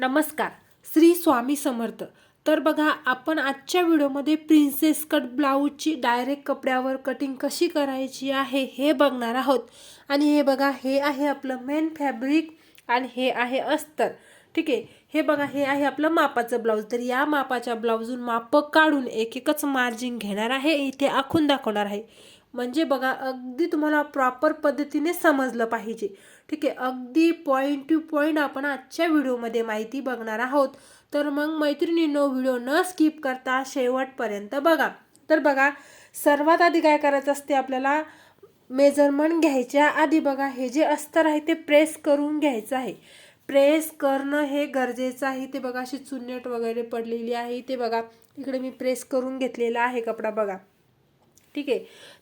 नमस्कार श्री स्वामी समर्थ. तर बघा आपण आजच्या व्हिडिओमध्ये प्रिन्सेस कट ब्लाऊजची डायरेक्ट कपड्यावर कटिंग कशी करायची आहे हे बघणार आहोत. आणि हे बघा हे आहे आपलं मेन फॅब्रिक आणि हे आहे अस्तर. ठीक आहे? हे बघा हे आहे आपलं मापाचं ब्लाऊज तर या मापाच्या ब्लाऊजून मापं काढून एक एकच मार्जिन घेणार आहे. इथे आखून दाखवणार आहे. म्हणजे बघा अगदी तुम्हाला प्रॉपर पद्धतीने समजलं पाहिजे. ठीक आहे. अगदी पॉईंट टू पॉईंट आपण आजच्या व्हिडिओमध्ये माहिती बघणार आहोत. तर मग मैत्रिणींनो व्हिडिओ न स्किप करता शेवटपर्यंत बघा. तर बघा सर्वात आधी काय करायचं असते आपल्याला? मेजरमेंट घ्यायच्या आधी बघा हे जे अस्तर आहे ते प्रेस करून घ्यायचं आहे. प्रेस करणं हे गरजेचं आहे. ते बघा अशी चुन्नट वगैरे पडलेली आहे. ते बघा इकडे मी प्रेस करून घेतलेला आहे कपडा बघा. ठीक आहे?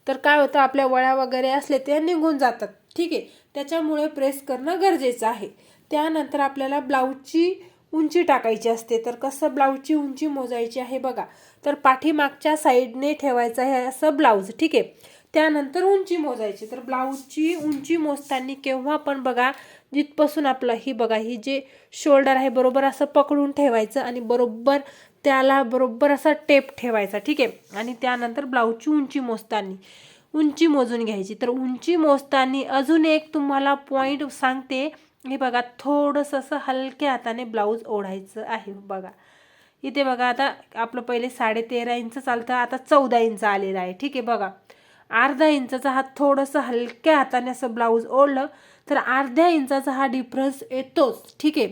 तर काय होतं आपल्या वळ्या वगैरे असले ते निघून जातात. ठीक आहे? त्याच्यामुळे प्रेस करणं गरजेचं आहे. त्यानंतर आपल्याला ब्लाऊजची उंची टाकायची असते. तर कसं ब्लाऊजची उंची मोजायची आहे बघा. तर पाठीमागच्या साईडने ठेवायचं आहे असं ब्लाऊज. ठीक आहे? त्यानंतर उंची मोजायची. तर ब्लाऊजची उंची मोजताना केव्हा पण बघा जिथपासून आपलं ही बघा ही जे शोल्डर आहे बरोबर असं पकडून ठेवायचं आणि बरोबर त्याला बरोबर असा टेप ठेवायचा ठीक आहे? आणि त्यानंतर ब्लाऊजची उंची मोजताना. उंची मोजून घ्यायची. तर उंची मोजताना अजून एक तुम्हाला पॉईंट सांगते. हे बघा थोडंसं असं हलक्या हाताने ब्लाऊज ओढायचं आहे बघा. इथे बघा आता आपलं पहिले साडे तेरा इंच चालतं आता चौदा इंच आलेलं आहे ठीक आहे बघा. अर्धा इंचाचा हा थोडंसं हलक्या हाताने असं ब्लाऊज ओढलं तर अर्ध्या इंचाचा हा डिफरन्स येतोच ठीक आहे?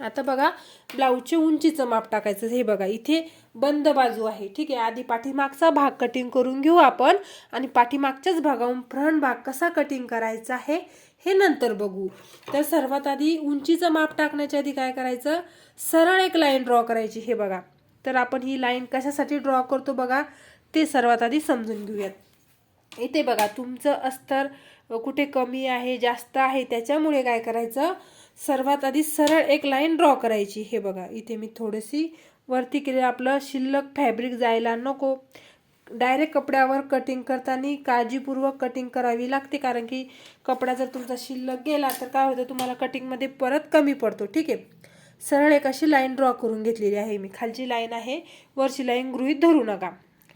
आता बघा ब्लाऊजच्या उंचीचं माप टाकायचं. हे बघा इथे बंद बाजू आहे. ठीक आहे आधी पाठीमागचा भाग कटिंग करून घेऊ आपण. आणि पाठीमागच्याच भागाहून फ्रंट भाग कसा कटिंग करायचा आहे हे नंतर बघू. तर सर्वात आधी उंचीचं माप टाकण्याच्या आधी काय करायचं? सरळ एक लाईन ड्रॉ करायची. हे बघा तर आपण ही लाईन कशासाठी ड्रॉ करतो बघा? ते सर्वात आधी समजून घेऊयात. इथे बघा तुमचं अस्तर कुठे कमी आहे जास्त आहे त्याच्यामुळे काय करायचं? सर्वात आधी सरळ एक लाईन ड्रॉ करायची. हे बघा इथे मी थोडीशी वरती केले. आपलं शिल्लक फॅब्रिक जायला नको. डायरेक्ट कपड्यावर कटिंग करताना काळजीपूर्वक कटिंग करावी लागते. कारण की कपडा जर तुमचा शिल्लक गेला तर काय होतं? तुम्हाला कटिंगमध्ये परत कमी पडतो. ठीक आहे? सरळ एक अशी लाईन ड्रॉ करून घेतलेली आहे मी. खालची लाईन आहे वरची लाईन गृहीत धरू नका.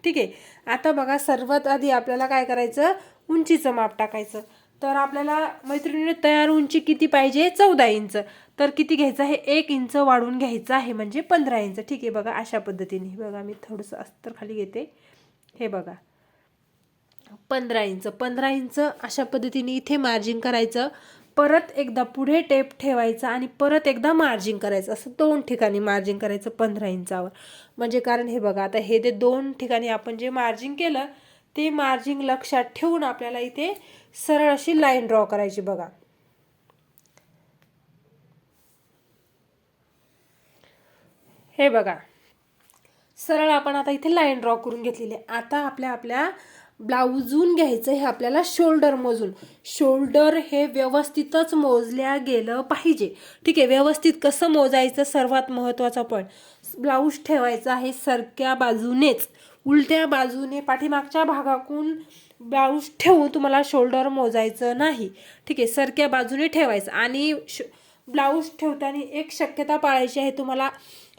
ठीक आहे? आता बघा सर्वात आधी आपल्याला काय करायचं? उंचीचं माप टाकायचं. तर आपल्याला मैत्रिणीने तयार उंची किती पाहिजे चौदा इंच. तर किती घ्यायचं आहे? एक इंच वाढून घ्यायचं आहे म्हणजे पंधरा इंच. ठीक आहे बघा अशा पद्धतीने. बघा मी थोडंसं अस्तर खाली घेते. हे बघा. पंधरा इंच. पंधरा इंच अशा पद्धतीने इथे मार्जिन करायचं. परत एकदा पुढे टेप ठेवायचा आणि परत एकदा मार्जिन करायचं. असं दोन ठिकाणी मार्जिन करायचं पंधरा इंचावर. म्हणजे कारण हे बघा आता हे ते दोन ठिकाणी आपण जे मार्जिन केलं ते मार्जिन लक्षात ठेवून आपल्याला इथे सरळ अशी लाईन ड्रॉ करायची बघा. हे बघा. सरळ आपण आता इथे लाईन ड्रॉ करून घेतलेली आहे. आता आपल्या आपल्या ब्लाऊजून घ्यायचं हे आपल्याला शोल्डर मोजून. शोल्डर हे व्यवस्थितच मोजल्या गेलं पाहिजे. ठीक आहे व्यवस्थित कसं मोजायचं सर्वात महत्त्वाचा पॉईंट ब्लाऊज ठेवायचा आहे सरक्या बाजूनेच. उलट्या बाजूने पाठीमागच्या भागाकून ब्लाऊज ठेवून तुम्हाला शोल्डर मोजायचं नाही. ठीक आहे सरक्या बाजूने ठेवायचं. आणि श ब्लाऊज ठेवताना एक शक्यता पाळायची आहे तुम्हाला.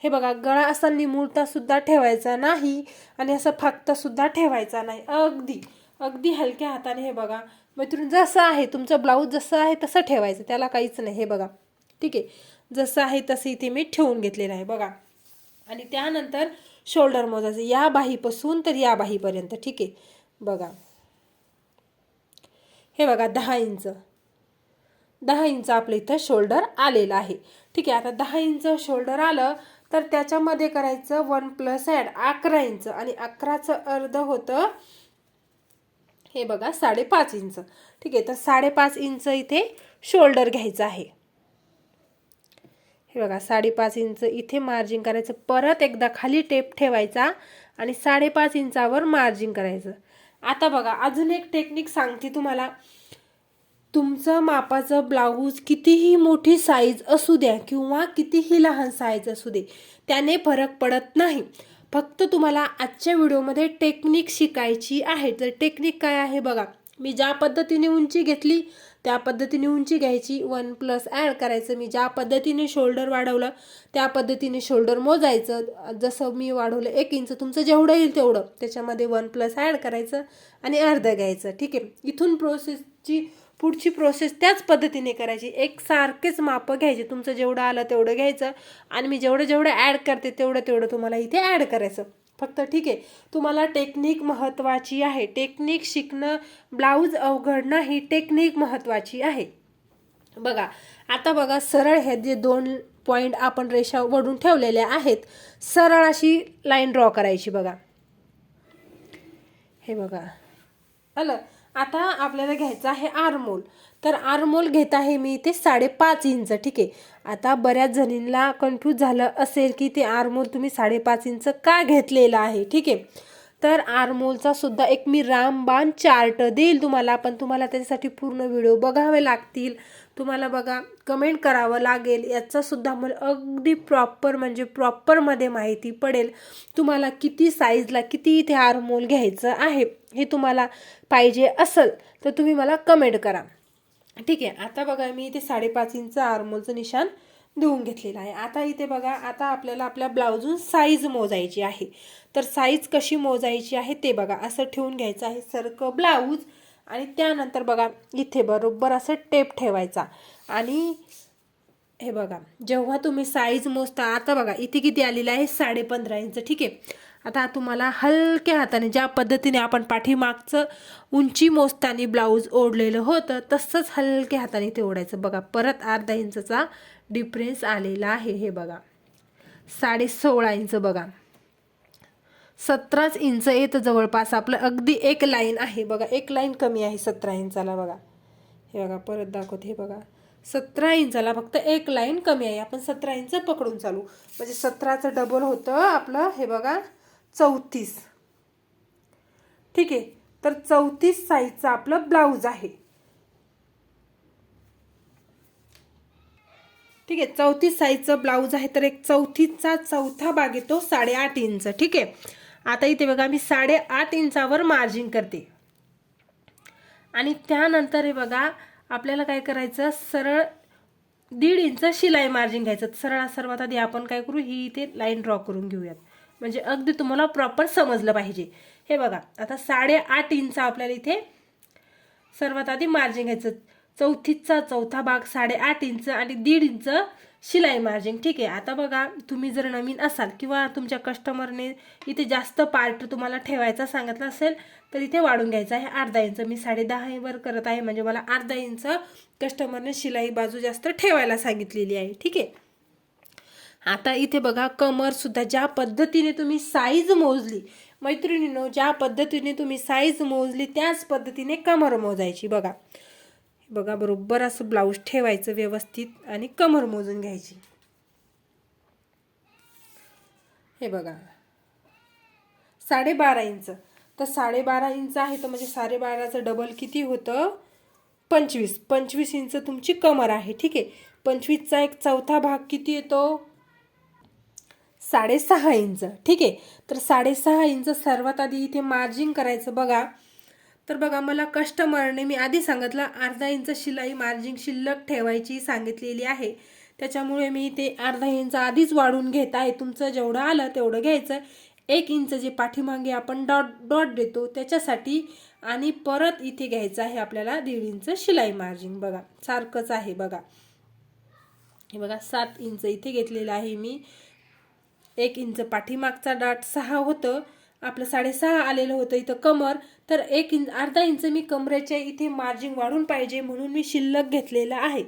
हे बघा गळा असा निमुळतासुद्धा ठेवायचा नाही आणि असं फक्तसुद्धा ठेवायचा नाही. अगदी अगदी हलक्या हाताने हे बघा. मैत्रीण जसं आहे तुमचं ब्लाऊज जसं आहे तसं ठेवायचं. त्याला काहीच नाही हे बघा. ठीक आहे जसं आहे तसं इथे मी ठेवून घेतलेलं आहे बघा. आणि त्यानंतर शोल्डर मोजायचं. या बाहीपासून तर या बाहीपर्यंत. ठीक आहे बघा. हे बघा दहा इंच. दहा इंच आपलं इथं शोल्डर आलेलं आहे. ठीक आहे आता दहा इंच शोल्डर आलं तर त्याच्यामध्ये करायचं वन प्लस ॲड अकरा इंच आणि अकराचं अर्ध होतं हे बघा साडेपाच इंच. ठीक आहे तर साडेपाच इंच इथे शोल्डर घ्यायचं आहे. हे बघा साडेपाच इंच इथे मार्जिन करायचं. परत एकदा खाली टेप ठेवायचा आणि साडेपाच इंचावर मार्जिन करायचं. आता बघा अजून एक टेक्निक सांगते तुम्हाला. तुमचं मापाचं ब्लाऊज कितीही मोठी साईज असू द्या किंवा कितीही लहान साईज असू दे त्याने फरक पडत नाही. फक्त तुम्हाला आजच्या व्हिडिओमध्ये टेक्निक शिकायची आहे. तर टेक्निक काय आहे बघा. मी ज्या पद्धतीने उंची घेतली त्या पद्धतीने उंची घ्यायची. वन प्लस ॲड करायचं. मी ज्या पद्धतीने शोल्डर वाढवलं त्या पद्धतीने शोल्डर मोजायचं. जसं मी वाढवलं एक इंच तुमचं जेवढं येईल तेवढं. त्याच्यामध्ये वन प्लस ॲड करायचं आणि अर्धं घ्यायचं. ठीक आहे? इथून प्रोसेसची पुढची प्रोसेस त्याच पद्धतीने करायची. एक सारखेच मापं घ्यायचे. तुमचं जेवढं आलं तेवढं घ्यायचं आणि मी जेवढं जेवढं ॲड करते तेवढं तेवढं तुम्हाला इथे ॲड करायचं. फक्त ठीक आहे. तुम्हाला टेक्निक महत्त्वाची आहे. टेक्निक शिकणं ब्लाऊज अवघड नाही टेक्निक महत्त्वाची आहे. बघा आता बघा सरळ हे जे दोन पॉईंट आपण रेषा वडून ठेवलेल्या आहेत सरळ अशी लाईन ड्रॉ करायची बघा. हे बघा. आलं? आता आपल्याला घ्यायचं आहे आरमोल तर आरमोल घेत आहे मी इथे साडेपाच इंच ठीक आहे. आता बऱ्याच जणींना कन्फ्यूज झालं असेल की ते आरमोल तुम्ही साडेपाच इंच का घेतलेलं आहे ठीक आहे. तर आरमोलचा सुद्धा एक मी रामबाण चार्ट देईल तुम्हाला पण तुम्हाला त्याच्यासाठी पूर्ण व्हिडिओ बघावे लागतील. तुम्हाला बघा कमेंट करावं लागेल. याचासुद्धा मला अगदी प्रॉपर म्हणजे प्रॉपरमध्ये माहिती पडेल. तुम्हाला किती साईजला किती इथे आरमोल घ्यायचं आहे हे तुम्हाला पाहिजे असेल तर तुम्ही मला कमेंट करा. ठीक आहे आता बघा मी इथे साडेपाच इंच आरमोलचं निशान देऊन घेतलेलं आहे. आता इथे बघा आता आपल्याला आपल्या ब्लाऊजून साईज मोजायची आहे. तर साईज कशी मोजायची आहे ते बघा. असं ठेवून घ्यायचं आहे सरकं ब्लाऊज आणि त्यानंतर बघा इथे बरोबर असं टेप ठेवायचा. आणि हे बघा जेव्हा तुम्ही साईज मोजता आता बघा इथे किती आलेलं आहे? साडे पंधरा इंच ठीक आहे. आता तुम्हाला हलक्या हाताने ज्या पद्धतीने आपण पाठीमागचं उंची मोजताना ब्लाऊज ओढलेलं होतं तसंच हलक्या हाताने ते ओढायचं. बघा परत अर्धा इंचचा डिफरन्स आलेला आहे. हे बघा साडे सोळा इंच बघा. सतराच इंच येतं जवळपास. आपलं अगदी एक लाईन आहे. बघा एक लाईन कमी आहे सतरा इंचाला बघा. हे बघा परत दाखवते. हे बघा सतरा इंचाला फक्त एक लाईन कमी आहे. आपण सतरा इंच पकडून चालू. म्हणजे सतराचं डबल होतं आपलं हे बघा. चौतीस. ठीक आहे. तर चौतीस साईजचं आपलं ब्लाऊज आहे. ठीक आहे. चौतीस साईजचं ब्लाऊज आहे. तर एक चौथीचा चौथा भाग येतो साडेआठ इंच. ठीक आहे. आता इथे बघा मी साडेआठ इंचावर मार्जिन करते. आणि त्यानंतर हे बघा आपल्याला काय करायचं? सरळ दीड इंच शिलाई मार्जिन घ्यायचं. सरळ सर्वात आधी आपण काय करू? ही इथे लाईन ड्रॉ करून घेऊयात. म्हणजे अगदी तुम्हाला प्रॉपर समजलं पाहिजे. हे बघा आता साडेआठ इंच आपल्याला इथे सर्वात आधी मार्जिन घ्यायचं. चौथीचा चौथा भाग साडेआठ इंच आणि दीड इंच शिलाई मार्जिन ठीक आहे आता बघा तुम्ही जर नवीन असाल किंवा तुमच्या कस्टमरने इथे जास्त पार्ट तुम्हाला ठेवायचा सांगितला असेल तर इथे वाढून घ्यायचं आहे अर्धा इंच. मी साडे वर करत आहे म्हणजे मला अर्धा इंच कस्टमरने शिलाई बाजू जास्त ठेवायला सांगितलेली आहे. ठीक आहे. आता इथे बघा कमर सुद्धा ज्या पद्धतीने तुम्ही साईज मोजली मैत्रिणीनो ज्या पद्धतीने तुम्ही साईज मोजली त्याच पद्धतीने कमर मोजायची बघा. बघा बरोबर असं ब्लाऊज ठेवायचं व्यवस्थित आणि कमर मोजून घ्यायची. हे बघा. साडेबारा इंच. तर साडेबारा इंच आहे तर म्हणजे साडेबाराचं डबल किती होतं? पंचवीस. पंचवीस इंच तुमची कमर आहे ठीक आहे? पंचवीसचा एक चौथा भाग किती येतो? साडेसहा इंच. ठीक आहे? तर साडेसहा इंच सर्वात आधी इथे मार्जिन करायचं बघा. तर बघा मला कस्टमरने मी आधी सांगितलं अर्धा इंच शिलाई मार्जिन शिल्लक ठेवायची सांगितलेली आहे. त्याच्यामुळे मी ते अर्धा इंच आधीच वाढून घेत आहे. तुमचं जेवढं आलं तेवढं घ्यायचं. एक इंच जे पाठीमागे आपण डॉट डॉट देतो त्याच्यासाठी आणि परत इथे घ्यायचं आहे आपल्याला दीड इंच शिलाई मार्जिन बघा सारखंच आहे बघा. हे बघा सात इंच इथे घेतलेलं आहे मी. एक इंच पाठीमागचा डाट सहा होतं आपलं साडेसहा आलेलं होतं इथं कमर तर एक इंच अर्धा इंच मी कमरेच्या इथे मार्जिन वाढून पाहिजे म्हणून मी शिल्लक घेतलेलं आहे.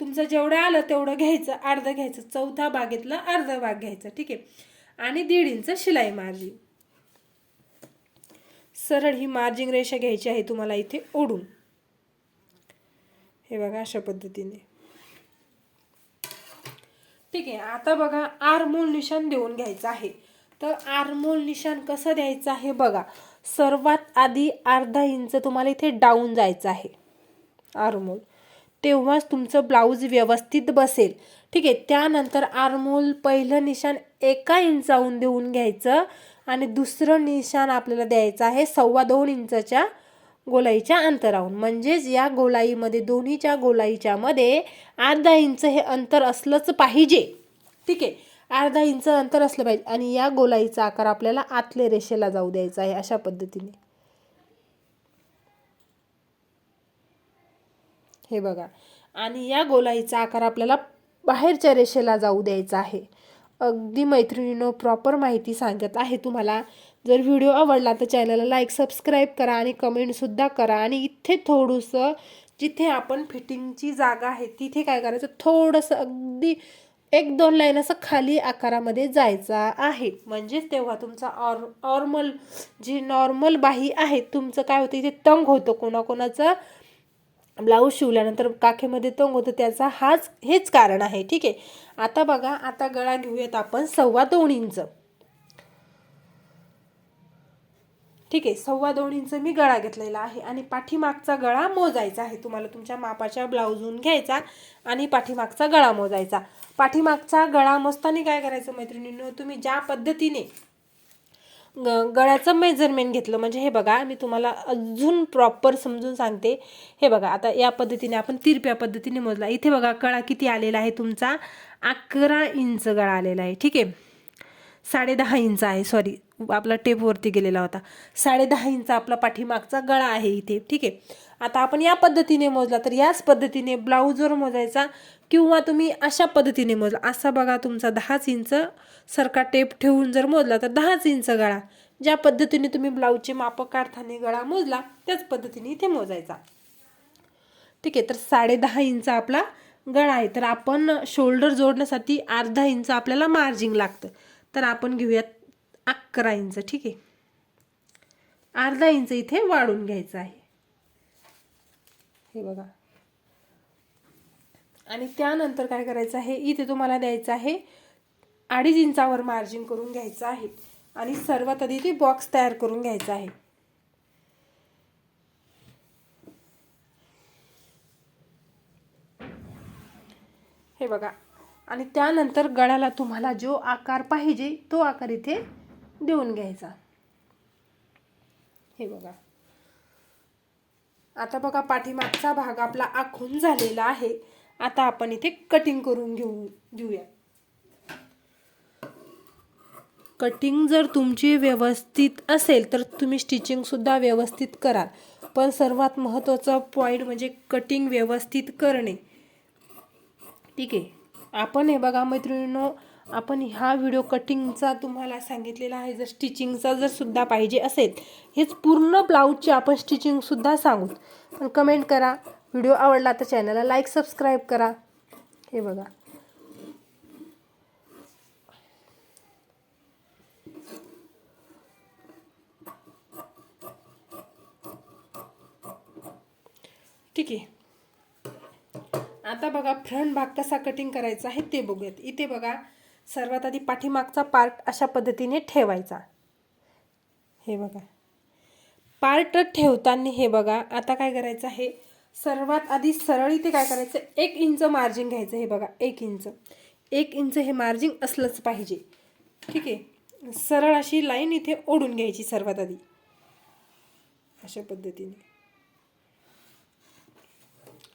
तुमचं जेवढं आलं तेवढं घ्यायचं अर्धं घ्यायचं चौथा भागेतलं अर्धा भाग घ्यायचा ठीक आहे? आणि दीड इंच शिलाई मार्जिन सरळ ही मार्जिन रेषा घ्यायची आहे तुम्हाला इथे ओढून. हे बघा अशा पद्धतीने. ठीक आहे आता बघा आरमोल निशान देऊन घ्यायचं आहे. तर आरमोल निशान कसं द्यायचं आहे बघा सर्वात आधी अर्धा इंच तुम्हाला इथे डाऊन जायचं आहे. आरमोल. तेव्हाच तुमचं ब्लाऊज व्यवस्थित बसेल. ठीक आहे त्यानंतर आरमोल पहिलं निशाण एका इंचाहून देऊन घ्यायचं आणि दुसरं निशाण आपल्याला द्यायचं आहे सव्वा दोन इंचाच्या गोलाईच्या अंतराहून म्हणजेच या गोलाईमध्ये दोन्हीच्या गोलाईच्या मध्ये अर्धा इंच हे अंतर असलंच पाहिजे. ठीक आहे? अर्धा इंच अंतर असलं पाहिजे. आणि या गोलाईचा आकार आपल्याला आतले रेषेला जाऊ द्यायचा आहे अशा पद्धतीने. हे बघा. आणि या गोलाईचा आकार आपल्याला बाहेरच्या रेषेला जाऊ द्यायचा आहे. अगदी मैत्रिणीनं प्रॉपर माहिती सांगत आहे तुम्हाला. जर व्हिडिओ आवडला तर चॅनलला लाईक सबस्क्राईब करा आणि कमेंटसुद्धा करा. आणि इथे थोडंसं जिथे आपण फिटिंगची जागा आहे तिथे काय करायचं? थोडंसं अगदी एक दोन लाईन असं खाली आकारामध्ये जायचा आहे. म्हणजेच तेव्हा तुमचा ऑर ऑर्मल जी नॉर्मल बाही आहे तुमचं काय होतं? इथे तंग होतं कोणाकोणाचं. ब्लाऊज शिवल्यानंतर काखेमध्ये तंग होतं त्याचा हाच हेच कारण आहे. ठीक आहे? आता बघा आता गळा घेऊयात आपण सव्वा दोन इंच. ठीक आहे सव्वा दोन इंच मी गळा घेतलेला आहे आणि पाठीमागचा गळा मोजायचा आहे. तुम्हाला तुमच्या मापाच्या ब्लाऊजहून घ्यायचा आणि पाठीमागचा गळा मोजायचा. पाठीमागचा गळा मोजताना काय करायचं मैत्रिणींनो तुम्ही ज्या पद्धतीने ग गळ्याचं मेजरमेंट घेतलं म्हणजे हे बघा मी तुम्हाला अजून प्रॉपर समजून सांगते. हे बघा आता या पद्धतीने आपण तिरप्या पद्धतीने मोजला. इथे बघा गळा किती आलेला आहे तुमचा? अकरा इंच गळा आलेला आहे. ठीक आहे. साडे दहा इंच आहे सॉरी आपला टेपवरती गेलेला होता. साडे दहा इंच आपला पाठीमागचा गळा आहे इथे. ठीक आहे? आता आपण या पद्धतीने मोजला तर याच पद्धतीने ब्लाऊजवर मोजायचा किंवा तुम्ही अशा पद्धतीने मोजला. असा बघा तुमचा दहाच इंच सरका टेप ठेवून जर मोजला तर दहाच इंच गळा. ज्या पद्धतीने तुम्ही ब्लाऊजचे मापक काढताना गळा मोजला त्याच पद्धतीने इथे मोजायचा. ठीक आहे? तर साडे दहा इंच आपला गळा आहे. तर आपण शोल्डर जोडण्यासाठी अर्धा इंच आपल्याला मार्जिंग लागतं. तर आपण घेऊयात अकरा इंच ठीक आहे. अर्धा इंच इथे वाढून घ्यायचं आहे. हे बघा. आणि त्यानंतर काय करायचं आहे? इथे तुम्हाला द्यायचं आहे अडीच इंचावर मार्जिन करून घ्यायचं आहे. आणि सर्वात आधी ते बॉक्स तयार करून घ्यायचा आहे. हे बघा. आणि त्यानंतर गळ्याला तुम्हाला जो आकार पाहिजे तो आकार इथे देऊन घ्यायचा. हे बघा. आता बघा पाठीमागचा भाग आपला आखून झालेला आहे. आता आपण इथे कटिंग करून घेऊ घेऊया. कटिंग जर तुमची व्यवस्थित असेल तर तुम्ही स्टिचिंगसुद्धा व्यवस्थित कराल. पण सर्वात महत्त्वाचा पॉईंट म्हणजे कटिंग व्यवस्थित करणे. ठीक आहे. आपण हे बघा मैत्रिणींनो आपण हा व्हिडिओ कटिंगचा तुम्हाला सांगितलेला आहे जर स्टिचिंगचा जर सुद्धा पाहिजे असेल हेच पूर्ण ब्लाऊजचे आपण स्टिचिंगसुद्धा सांगू. पण कमेंट करा. व्हिडिओ आवडला तर चॅनलला लाईक सबस्क्राईब करा. हे बघा. ठीक आहे. आता बघा फ्रंट भाग कसा कटिंग करायचा आहे ते बघूयात. इथे बघा सर्वात आधी पाठीमागचा पार्ट अशा पद्धतीने ठेवायचा. हे बघा. पार्ट ठेवताना हे बघा आता काय करायचं आहे? सर्वात आधी सरळ इथे काय करायचं? एक इंच मार्जिन घ्यायचं. हे बघा एक इंच. एक इंच हे मार्जिन असलंच पाहिजे. ठीक आहे? सरळ अशी लाईन इथे ओढून घ्यायची सर्वात आधी. अशा पद्धतीने.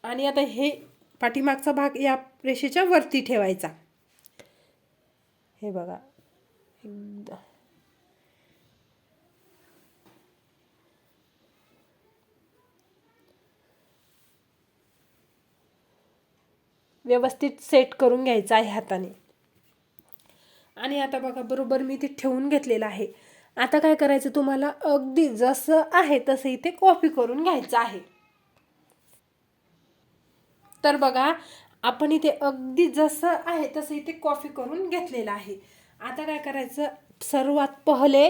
आणि आता हे पाठीमागचा भाग या रेषेच्या वरती ठेवायचा. हे बघा. एकदा व्यवस्थित सेट करून घ्यायचा आहे हाताने. आणि आता बघा बरोबर मी ते ठेवून घेतलेलं आहे. आता काय करायचं तुम्हाला? अगदी जसं आहे तसं इथे कॉपी करून घ्यायचं आहे. तर बघा आपण इथे अगदी जसं आहे तसं इथे कॉफी करून घेतलेलं आहे. आता काय करायचं? सर्वात पहिले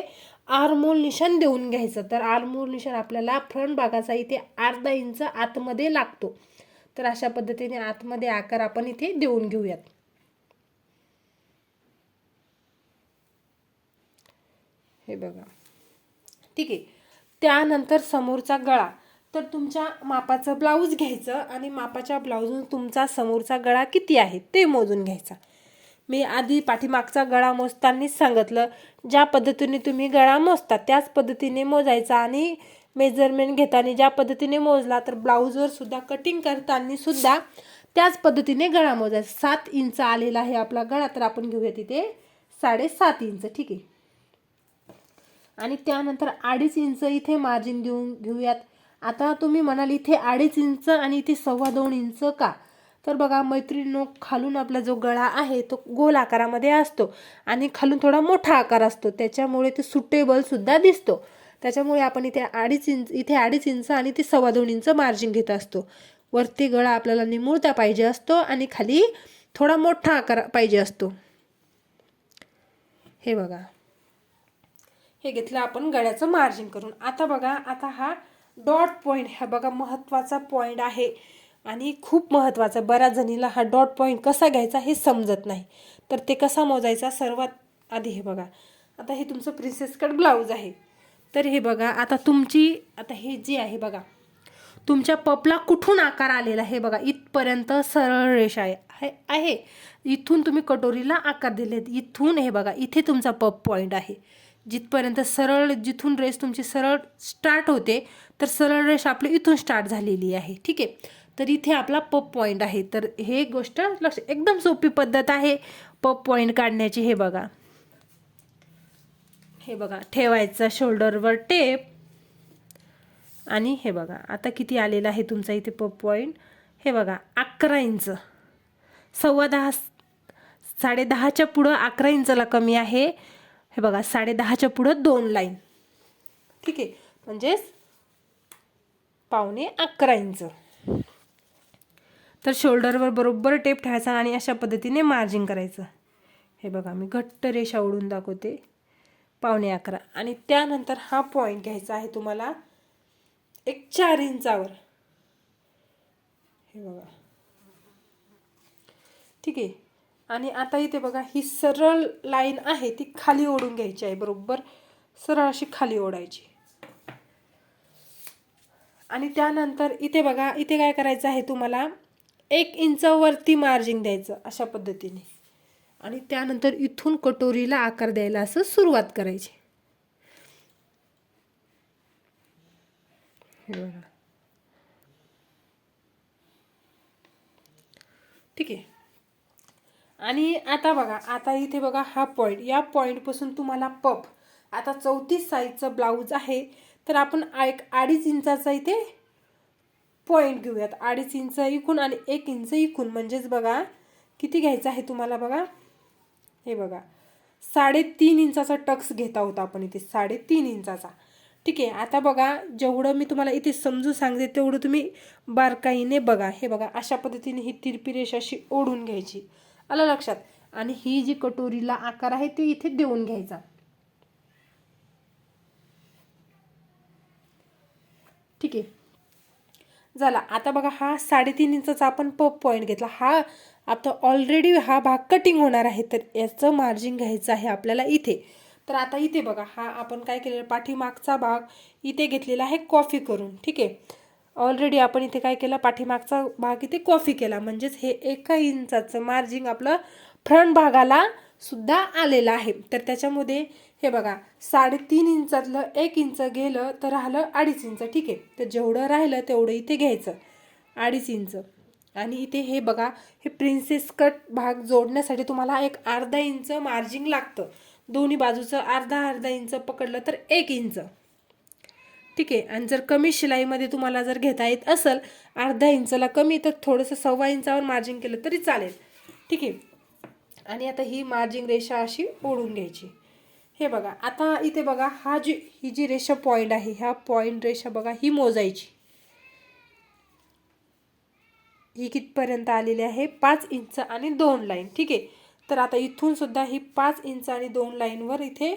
आरमोल निशान देऊन घ्यायचं. तर आरमोल निशान आपल्याला फ्रंट भागाचा इथे अर्धा इंच आतमध्ये लागतो. तर अशा पद्धतीने आतमध्ये आकार आपण इथे देऊन घेऊयात. हे बघा. ठीक आहे. त्यानंतर समोरचा गळा. तर तुमच्या मापाचं ब्लाऊज घ्यायचं आणि मापाच्या ब्लाऊजून तुमचा समोरचा गळा किती आहे ते मोजून घ्यायचा. मी आधी पाठीमागचा गळा मोजतानाच सांगितलं ज्या पद्धतीने तुम्ही गळा मोजता त्याच पद्धतीने मोजायचा आणि मेजरमेंट घेताना ज्या पद्धतीने मोजला तर ब्लाऊजवर सुद्धा कटिंग करताना सुद्धा त्याच पद्धतीने गळा मोजायचा. सात इंच आलेला आहे आपला गळा तर आपण घेऊया तिथे साडेसात इंच ठीक आहे. आणि त्यानंतर अडीच इंच इथे मार्जिन देऊन घेऊयात. आता तुम्ही म्हणाल इथे अडीच इंच आणि इथे सव्वा दोन इंच का? तर बघा मैत्रिणीनो खालून आपला जो गळा आहे तो गोल आकारामध्ये असतो आणि खालून थोडा मोठा आकार असतो. त्याच्यामुळे ते सुटेबलसुद्धा दिसतो. त्याच्यामुळे आपण इथे अडीच इंच इथे अडीच इंच आणि ते सव्वा दोन इंच मार्जिन घेत असतो. वरती गळा आपल्याला निमुळता पाहिजे असतो आणि खाली थोडा मोठा आकार पाहिजे असतो. हे बघा. हे घेतलं आपण गळ्याचं मार्जिन करून. आता बघा आता हा डॉट पॉईंट हा बघा महत्त्वाचा पॉईंट आहे. आणि खूप महत्त्वाचा बऱ्याच जणीला हा डॉट पॉईंट कसा घ्यायचा हे समजत नाही. तर ते कसा मोजायचा सर्वात आधी हे बघा. आता हे तुमचं प्रिन्सेस कट ब्लाऊज आहे. तर हे बघा आता तुमची आता हे जे आहे बघा तुमच्या पपला कुठून आकार आलेला आहे बघा इथपर्यंत सरळ रेषा आहे आहे- आहे. इथून तुम्ही कटोरीला आकार दिलेत. इथून हे बघा इथे तुमचा पप पॉईंट आहे. जिथपर्यंत सरळ जिथून रेस तुमची सरळ स्टार्ट होते तर सरळ रेष आपली इथून स्टार्ट झालेली आहे. ठीक आहे? तर इथे आपला पप पॉईंट आहे. तर हे गोष्ट लक्ष एकदम सोपी पद्धत आहे. पप पॉईंट काढण्याची. हे बघा. हे बघा. ठेवायचा शोल्डरवर टेप आणि हे बघा. आता किती आलेलं आहे तुमचा इथे पप पॉईंट हे बघा. अकरा इंच सव्वा दहा साडे दहाच्या पुढं अकरा इंचाला कमी आहे. हे बघा साडे दहाच्या पुढं दोन लाईन. ठीक आहे? म्हणजेच पावणे अकरा इंच. तर शोल्डरवर बरोबर टेप ठेवायचा आणि अशा पद्धतीने मार्जिंग करायचं. हे बघा मी घट्ट रेषा ओढून दाखवते. पावणे अकरा. आणि त्यानंतर हा पॉईंट घ्यायचा आहे तुम्हाला एक चार इंचावर. हे बघा. ठीक आहे? आणि आता इथे बघा ही सरळ लाईन आहे ती खाली ओढून घ्यायची आहे बरोबर? सरळ अशी खाली ओढायची. आणि त्यानंतर इथे बघा इथे काय करायचं आहे तुम्हाला? एक इंचवरती मार्जिन द्यायचं अशा पद्धतीने. आणि त्यानंतर इथून कटोरीला आकार द्यायला असं सुरुवात करायची. ठीक आहे. आणि आता बघा आता इथे बघा हा पॉईंट या पॉईंटपासून तुम्हाला पप आता चौतीस साईजचं ब्लाऊज आहे. तर आपण एक अडीच इंचाचा इथे पॉईंट घेऊयात. अडीच इंच इकून आणि एक इंच इकून. म्हणजेच बघा किती घ्यायचं आहे तुम्हाला बघा? हे बघा साडेतीन इंचाचा टक्स घेता होता आपण इथे. साडेतीन इंचाचा. ठीक आहे आता बघा जेवढं मी तुम्हाला इथे समजून सांगते तेवढं तुम्ही बारकाईने बघा. हे बघा अशा पद्धतीने ही तिरपी रेषा अशी ओढून घ्यायची. आलं लक्षात. आणि ही जी कटोरीला आकार आहे ते इथे देऊन घ्यायचा. ठीक आहे. झाला. आता बघा हा साडेतीन इंचाचा आपण पप पॉईंट घेतला. हा आता ऑलरेडी हा भाग कटिंग होणार आहे तर याचं मार्जिन घ्यायचं आहे आपल्याला इथे. तर आता इथे बघा हा आपण काय केलेला पाठीमागचा भाग इथे घेतलेला आहे कॉफी करून. ठीक आहे. ऑलरेडी आपण इथे काय केलं? पाठीमागचा भाग इथे कॉफी केला. म्हणजेच हे एका इंचाचं मार्जिन आपलं फ्रंट भागाला सुद्धा आलेलं आहे. तर त्याच्यामध्ये हे बघा साडेतीन इंचातलं एक इंच गेलं तर राहिलं अडीच इंच. ठीक आहे? तर जेवढं राहिलं तेवढं इथे घ्यायचं. अडीच इंच. आणि इथे हे बघा हे प्रिन्सेस कट भाग जोडण्यासाठी तुम्हाला एक अर्धा इंच मार्जिंग लागतं. दोन्ही बाजूचं अर्धा अर्धा इंच पकडलं तर एक इंच. ठीक आहे. आणि जर कमी शिलाईमध्ये तुम्हाला जर घेता येत असेल अर्धा इंचला कमी तर थोडंसं सव्वा इंचावर मार्जिंग केलं तरी चालेल. ठीक आहे. आणि आता ही मार्जिंग रेषा अशी ओढून घ्यायची. हे बघा आता इथे बघा हा जी ही जी रेषा पॉईंट आहे ह्या पॉईंट रेषा बघा ही मोजायची. ही कितपर्यंत आलेली आहे? पाच इंच आणि दोन लाईन. ठीक आहे. तर आता इथून सुद्धा ही पाच इंच आणि दोन लाईनवर इथे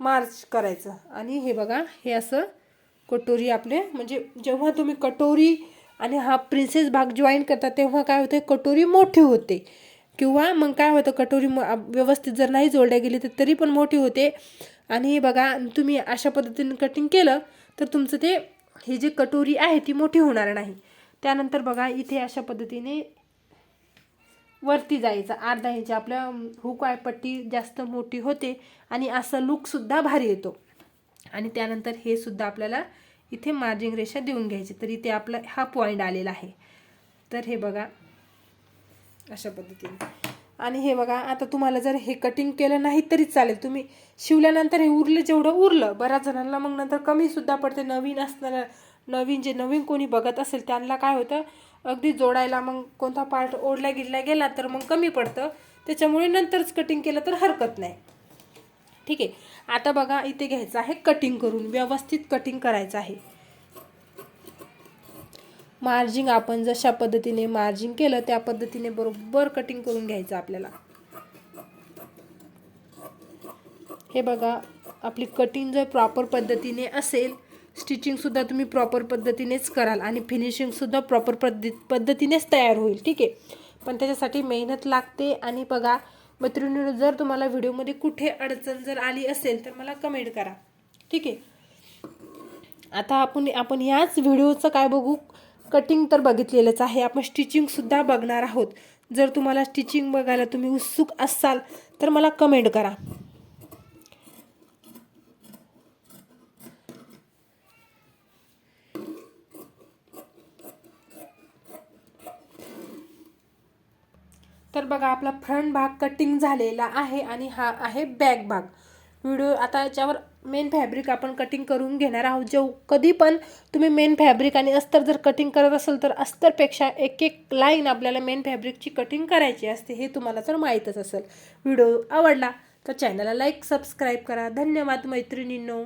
मार्च करायचं. आणि हे बघा हे असं कटोरी आपले म्हणजे जेव्हा तुम्ही कटोरी आणि हा प्रिन्सेस भाग जॉईन करता तेव्हा काय होतं कटोरी मोठी होते. किंवा मग काय होतं कटोरी म व्यवस्थित जर नाही जोडल्या गेली तर तरी पण मोठी होते. आणि बघा तुम्ही अशा पद्धतीने कटिंग केलं तर तुमचं ते ही जी कटोरी आहे ती मोठी होणार नाही. त्यानंतर बघा इथे अशा पद्धतीने वरती जायचं. अर्धा इंच आपल्या हुक पट्टी जास्त मोठी होते आणि असं लुकसुद्धा भारी येतो. आणि त्यानंतर हे सुद्धा आपल्याला इथे मार्जिंग रेषा देऊन घ्यायची. तर इथे आपला हा पॉईंट आलेला आहे. तर हे बघा अशा पद्धतीने. आणि हे बघा आता तुम्हाला जर हे कटिंग केलं नाही तरी चालेल. तुम्ही शिवल्यानंतर हे उरलं जेवढं उरलं बऱ्याच जणांना मग नंतर कमीसुद्धा पडते. नवीन असणारं नवीन जे नवीन कोणी बघत असेल त्यांना काय होतं? अगदी जोडायला मग कोणता पार्ट ओढल्या गिडल्या गेला तर मग कमी पडतं. त्याच्यामुळे नंतरच कटिंग केलं तर हरकत नाही. ठीक आहे. आता बघा इथे घ्यायचं आहे कटिंग करून. व्यवस्थित कटिंग करायचं आहे. मार्जिंग आपण जशा पद्धतीने मार्जिंग केलं त्या पद्धतीने बरोबर कटिंग करून घ्यायचं आपल्याला. हे बघा आपली कटिंग जर प्रॉपर पद्धतीने असेल स्टिचिंगसुद्धा तुम्ही प्रॉपर पद्धतीनेच कराल आणि फिनिशिंगसुद्धा प्रॉपर पद्धती पद्धतीनेच तयार होईल ठीक आहे? पण त्याच्यासाठी मेहनत लागते आणि बघा मैत्रिणीनं जर तुम्हाला व्हिडिओमध्ये कुठे अडचण जर आली असेल तर मला कमेंट करा ठीक आहे? आता आपण आपण याच व्हिडिओचं काय बघू? कटिंग तर बघितलेलंच आहे. आपण स्टिचिंगसुद्धा बघणार आहोत. जर तुम्हाला स्टिचिंग बघायला तुम्ही उत्सुक असाल तर मला कमेंट करा. तर बघा आपला फ्रंट भाग कटिंग झालेला आहे आणि हा आहे बॅक भाग. व्हिडिओ आता याच्यावर मेन फॅब्रिक आपण कटिंग करून घेणार आहोत. जेव कधी पण तुम्ही मेन फॅब्रिक आणि अस्तर जर कटिंग करत असाल तर अस्तरपेक्षा एक एक लाईन आपल्याला मेन फॅब्रिकची कटिंग करायची असते हे तुम्हाला तर माहीतच असेल. व्हिडिओ आवडला तर चॅनलला लाईक सबस्क्राईब करा. धन्यवाद मैत्रिणींनो.